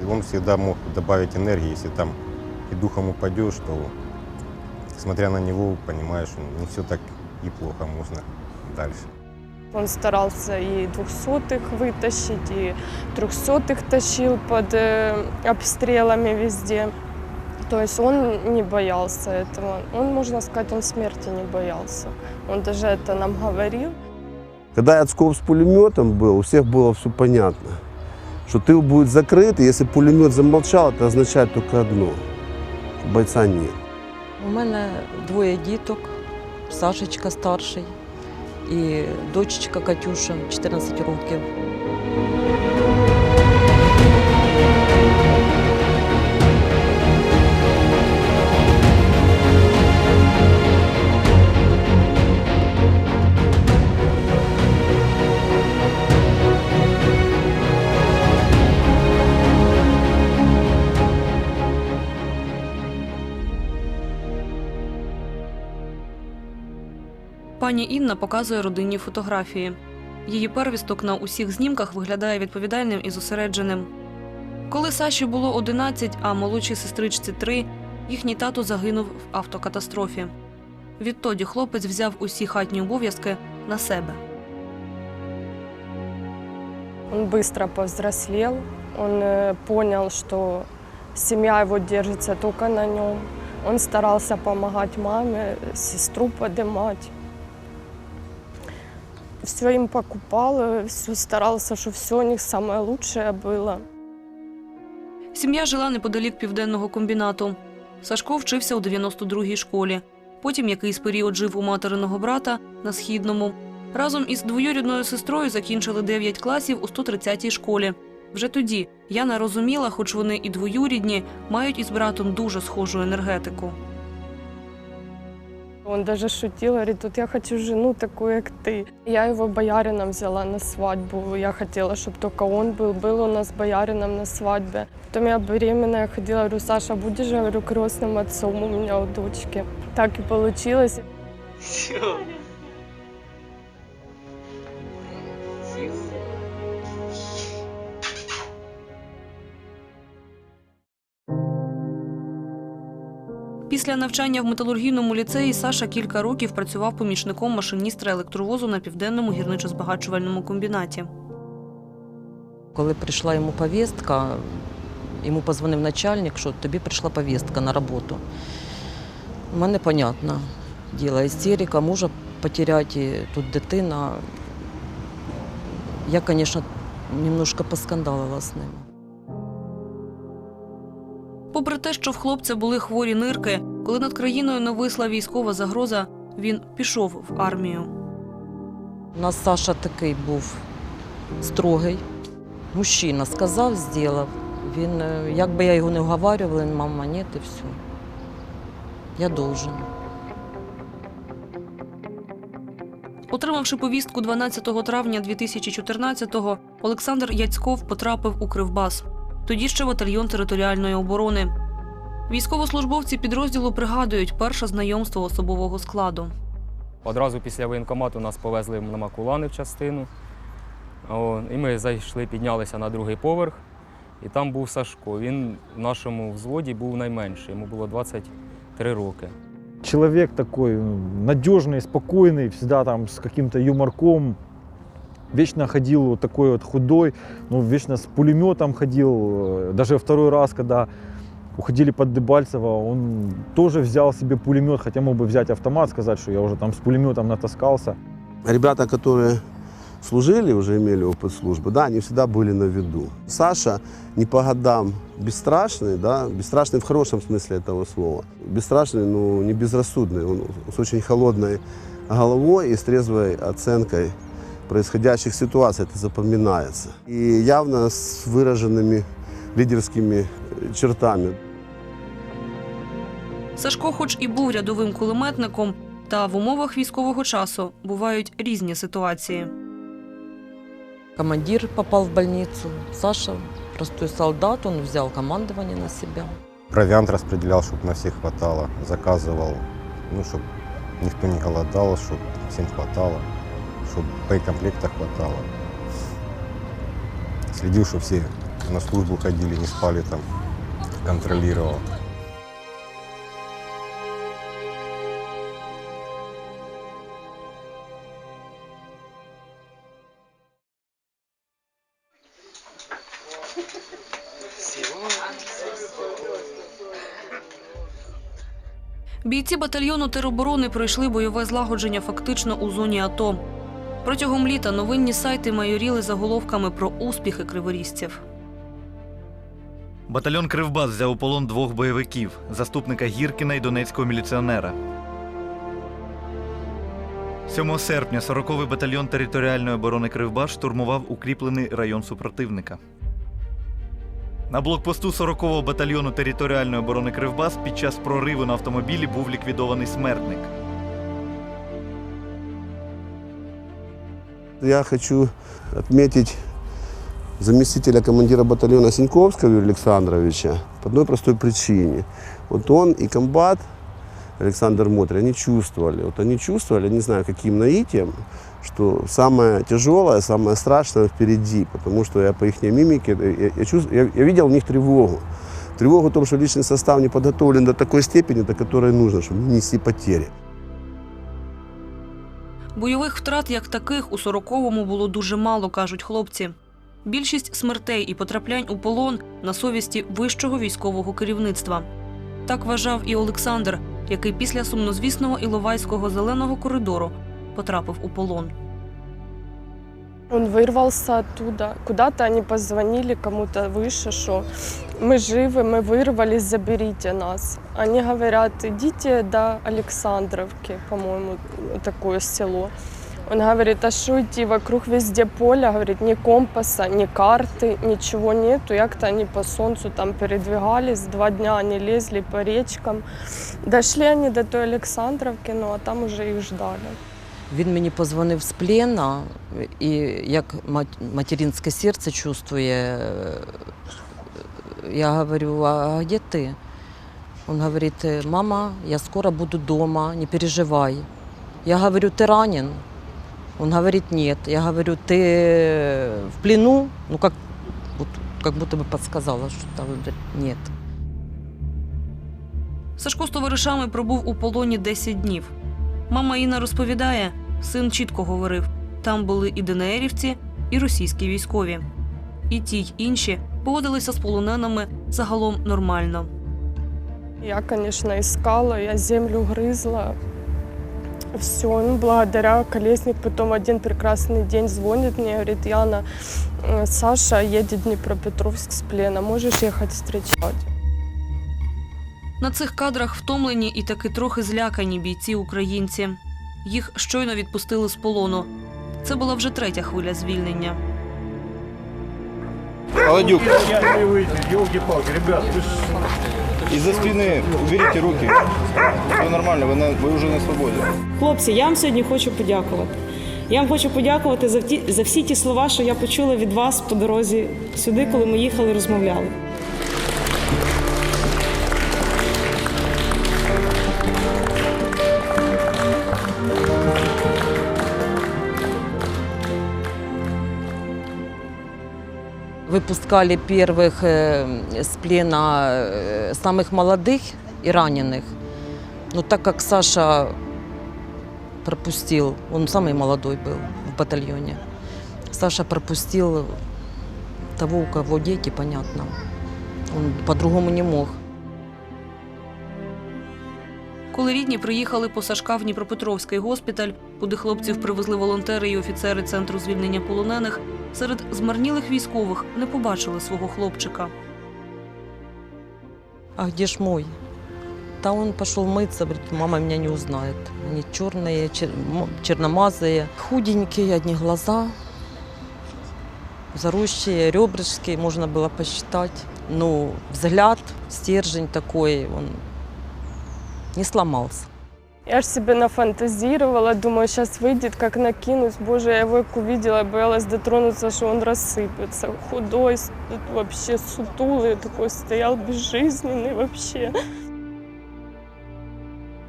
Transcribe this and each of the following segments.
И он всегда мог добавить энергии, если там и духом упадешь, то, смотря на него, понимаешь, не все так и плохо можно дальше. Он старался и двухсотых вытащить, и трехсотых тащил под э, обстрелами везде. То есть он не боялся этого. Он, можно сказать, он смерти не боялся. Он даже это нам говорил. Когда я с пулеметом был, у всех было все понятно, что тыл будет закрыт, и если пулемет замолчал, это означает только одно, что бойца нет. У мене двоє діток, Сашечка старший і дочечка Катюша 14 років. Пані Інна показує родинні фотографії. Її первісток на усіх знімках виглядає відповідальним і зосередженим. Коли Саші було 11, а молодшій сестричці 3, їхній тато загинув в автокатастрофі. Відтоді хлопець взяв усі хатні обов'язки на себе. Он быстро повзрослел. Он э, понял, что семья его держится только на нем. Он старался помогать маме, сестру поднимать. Все им покупал, все старался, чтобы все у них самое лучшее было. Сім'я жила неподалік південного комбінату. Сашко вчився у 92-й школі. Потім якийсь період жив у материного брата на східному. Разом із двоюрідною сестрою закінчили 9 класів у 130-й школі. Вже тоді Яна розуміла, хоч вони і двоюрідні, мають із братом дуже схожу енергетику. Он даже шутил, говорит, вот я хочу жену такую, как ты. Я его боярином взяла на свадьбу. Я хотела, чтобы только он был. Был у нас боярином на свадьбе. Потом я беременная ходила, говорю, Саша, будешь, я говорю, крестным отцом у меня у дочки. Так и получилось. Після навчання в металургійному ліцеї Саша кілька років працював помічником машиністра електровозу на південному гірничо-збагачувальному комбінаті. Коли прийшла йому повістка, йому позвонив начальник, що тобі прийшла повістка на роботу. У мене, понятно, діло істерика, мужа потеряти, тут дитина. Я, звісно, немножко поскандалила з ним. Попри те, що в хлопця були хворі нирки, коли над країною нависла військова загроза, він пішов в армію. У нас Саша такий був строгий. Мужчина сказав, зробив. Він, е, як би я його не вговарювала, він, мама, ні, і все. Я должен. Отримавши повістку 12 травня 2014-го, Олександр Яцьков потрапив у Кривбас. Тоді ще батальйон територіальної оборони. Військовослужбовці підрозділу пригадують перше знайомство особового складу. Одразу після воєнкомату нас повезли на Макулани в частину. О, і ми зайшли, піднялися на другий поверх, і там був Сашко. Він в нашому взводі був найменший, йому було 23 роки. человек такой ну, надежный, спокойный, всегда там с каким-то юморком. Вечно ходил вот такой вот худой, ну, вечно с пулеметом ходил. Э, Даже второй раз, когда Уходили под Дебальцево, он тоже взял себе пулемет, хотя мог бы взять автомат, сказать, что я уже там с пулеметом натаскался. Ребята, которые служили, уже имели опыт службы, да, они всегда были на виду. Саша не по годам бесстрашный, да, бесстрашный в хорошем смысле этого слова. Бесстрашный, но не безрассудный, он с очень холодной головой и с трезвой оценкой происходящих ситуаций, это запоминается. И явно с выраженными лидерскими чертами. Сашко, хоч і був рядовим кулеметником, та в умовах військового часу бувають різні ситуації. Командир попал в больницу. Саша, простой солдат, он взял командование на себя. Провиант распределял, чтобы на всех хватало. Заказывал, ну, чтобы никто не голодал, чтобы всем хватало, чтобы боекомплекта хватало. Следил, что все на службу ходили, не спали там, контролировал. Бійці батальйону тероборони пройшли бойове злагодження фактично у зоні АТО. Протягом літа новинні сайти майоріли заголовками про успіхи криворізців. Батальйон Кривбас взяв у полон двох бойовиків заступника Гіркіна і донецького міліціонера. 7 серпня 40-й батальйон територіальної оборони Кривбас штурмував укріплений район супротивника. На блокпосту 40-го батальйону територіальної оборони Кривбас під час прориву на автомобілі був ліквідований смертник. Я хочу отметить заместителя командира батальона Синьковского Юрия Александровича по одной простой причине. Вот он и комбат Александр Мотря, они чувствовали, вот они чувствовали, не знаю каким наитием, что самое тяжелое, самое страшное впереди, потому что я по их мимике, я, я, чувств- я- я видел в них тревогу. Тревогу в том, что личный состав не подготовлен до такой степени, до которой нужно, чтобы не нести потери. Бойових втрат як таких у 40-му було дуже мало, кажуть хлопці. Більшість смертей і потраплянь у полон на совісті вищого військового керівництва. Так вважав і Олександр, який після сумнозвісного Іловайського зеленого коридору потрапив у полон. Он вырвался оттуда. Куда-то они позвонили кому-то выше, что мы живы, мы вырвались, заберите нас. Они говорят, идите до Александровки, по-моему, такое село. Он говорит, а что идти, вокруг везде поле, говорит, ни компаса, ни карты, ничего нету. Як-то они по солнцу там передвигались, два дня они лезли по речкам. Дошли они до той Александровки, ну а там уже их ждали. Він мені позвонив з плена, і як мат- материнське серце чувствує, е, я говорю, а где ты? Он говорит, мама, я скоро буду дома, не переживай. Я говорю, ты ранен? Он говорит, нет. Я говорю, ты в плену? Ну, как, вот, как будто бы подсказала, что там, Он говорит, нет. Сашко з товаришами пробув у полоні 10 днів. Мама Інна розповідає, син чітко говорив: там були і ДНРівці, і російські військові. І ті, й інші поводилися з полоненими загалом нормально. Я, конечно, искала, я землю грызла. Все, ну, благодаря Колесник потом один прекрасный день звонит мне, говорит, Яна, э, Саша едет в Днепропетровск с плена, можешь ехать встречать? На цих кадрах втомлені і таки трохи злякані бійці українці. Їх щойно відпустили з полону. Це була вже третя хвиля звільнення. Холодюк. Из-за спины уберите руки. Все нормально, вы, на, вы уже на свободе. Хлопці, я вам сьогодні хочу подякувати. Я вам хочу подякувати за, ті, за всі ті слова, що я почула від вас по дорозі сюди, коли ми їхали, розмовляли. выпускали первых э, с плена э, самых молодых и раненых. Но так как Саша пропустил, он самый молодой был в батальоне, Саша пропустил того, у кого дети, понятно. Он по-другому не мог. Коли рідні приїхали по Сашка в Дніпропетровський госпіталь, куди хлопців привезли волонтери і офіцери центру звільнення полонених, серед змарнілих військових не побачили свого хлопчика. А где ж мой? Да он пошел мыться, говорит, мама меня не узнает. Они черные, чер- м- черномазые, худенькие, одни глаза, заросшие, ребрышки, можно было посчитать. Ну, взгляд, стержень такой, он не сломался. Я ж себе нафантазировала, думаю, сейчас выйдет, как накинусь. Боже, я его как увидела, боялась дотронуться, что он рассыпется. Худой, с- вообще сутулый такой, стоял безжизненный вообще.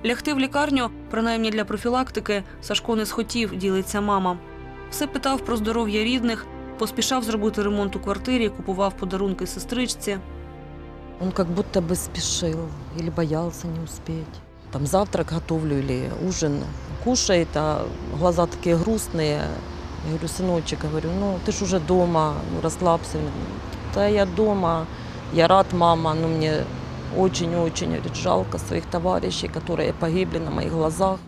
Лягти в лікарню, принаймні для профілактики, Сашко не схотів, ділиться мама. Все питав про здоров'я рідних, Поспішав зробити ремонт у квартирі, купував подарунки сестричці. Он как будто бы спешил или боялся не успеть. Там завтрак готовлю или ужин. Кушает, а глаза такие грустные. Я говорю, сыночек, говорю, ну ты ж уже дома, ну расслабься. Он говорит, Да я дома, я рад, мама, но мне очень-очень говорит, жалко своих товарищей, которые погибли на моих глазах.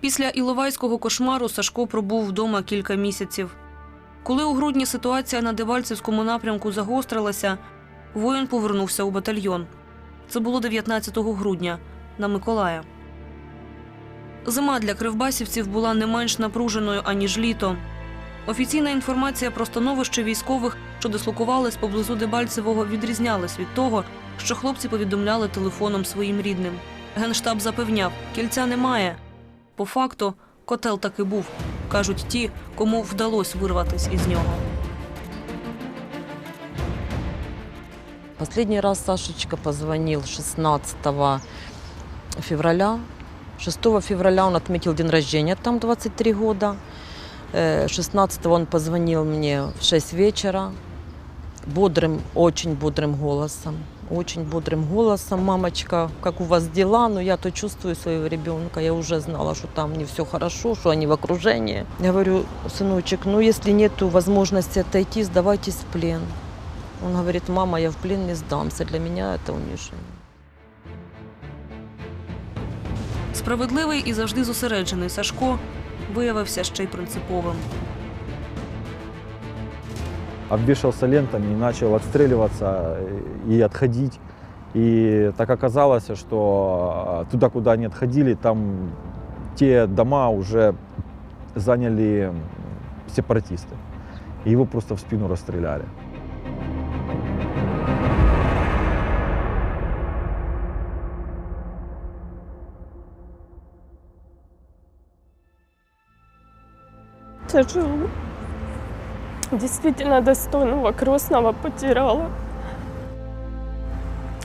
Після Іловайського кошмару Сашко пробув вдома кілька місяців. Коли у грудні ситуація на Дебальцевському напрямку загострилася, воїн повернувся у батальйон. Це було 19 грудня на Миколая. Зима для кривбасівців була не менш напруженою, аніж літо. Офіційна інформація про становище військових, що дислокувались поблизу Дебальцевого, відрізнялась від того, що хлопці повідомляли телефоном своїм рідним. Генштаб запевняв, кільця немає. По факту, котел таки був, кажуть ті, кому вдалося вирватися із нього. Последний раз Сашечка позвонил 16 февраля. 6 февраля он отметил день рождения, там 23 года. Э, 16 он позвонил мне в 6 вечера бодрым, очень бодрым голосом. Очень бодрым голосом. Мамочка, как у вас дела? Ну, я-то чувствую своего ребенка. Я уже знала, что там не все хорошо, что они в окружении. Я говорю, сыночек, ну, если нет возможности отойти, сдавайтесь в плен. Он говорит, мама, я в плен не сдамся. Для меня это унижение. Справедливий і завжди зосереджений Сашко виявився ще й принциповим. обвешался лентами и начал отстреливаться и отходить. И так оказалось, что туда, куда они отходили, там те дома уже заняли сепаратисты. И его просто в спину расстреляли. Тяжело. Действительно достойного крестного потеряла.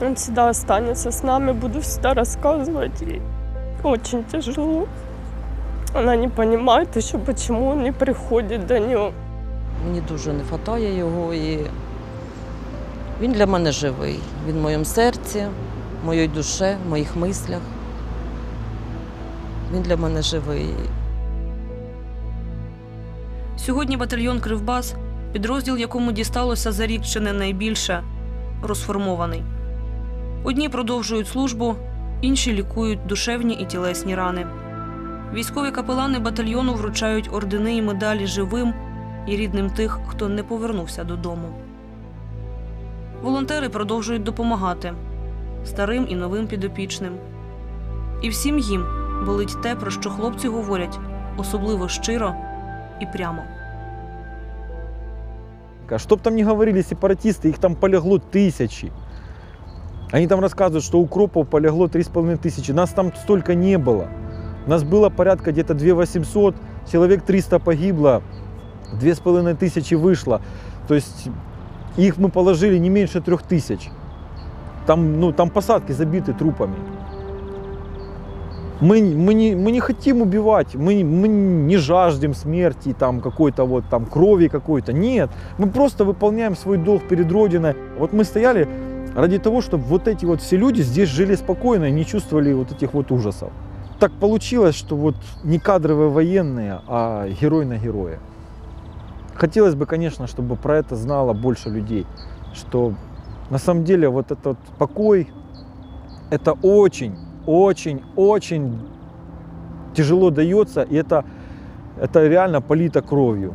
Он всегда останется с нами, буду всегда рассказывать ей. Очень тяжело. Она не понимает еще, почему он не приходит до нее. Мені дуже не вистачає його і він для мене живий. Він в моєму серці, моїй душі, моїх мислях. Він для мене живий. Сьогодні батальйон Кривбас, підрозділ, якому дісталося за рік чи не найбільше, розформований. Одні продовжують службу, інші лікують душевні і тілесні рани. Військові капелани батальйону вручають ордени і медалі живим і рідним тих, хто не повернувся додому. Волонтери продовжують допомагати старим і новим підопічним. І всім їм болить те, про що хлопці говорять особливо щиро і прямо. А Что бы там ни говорили сепаратисты, их там полегло тысячи. Они там рассказывают, что укропов полегло 3,5 тысячи. Нас там столько не было. Нас было порядка где-то 2 800, человек 300 погибло, 2,5 тысячи вышло. То есть их мы положили не меньше 3 тысяч. Там, ну, там посадки забиты трупами. Мы, мы, не, мы не хотим убивать, мы, мы не жаждем смерти, там, какой-то вот там крови какой-то. Нет, мы просто выполняем свой долг перед Родиной. Вот мы стояли ради того, чтобы вот эти вот все люди здесь жили спокойно и не чувствовали вот этих вот ужасов. Так получилось, что вот не кадровые военные, а герой на героя. Хотелось бы, конечно, чтобы про это знало больше людей, что на самом деле вот этот покой, это очень, очень, очень тяжело дается, и это, это реально полито кровью.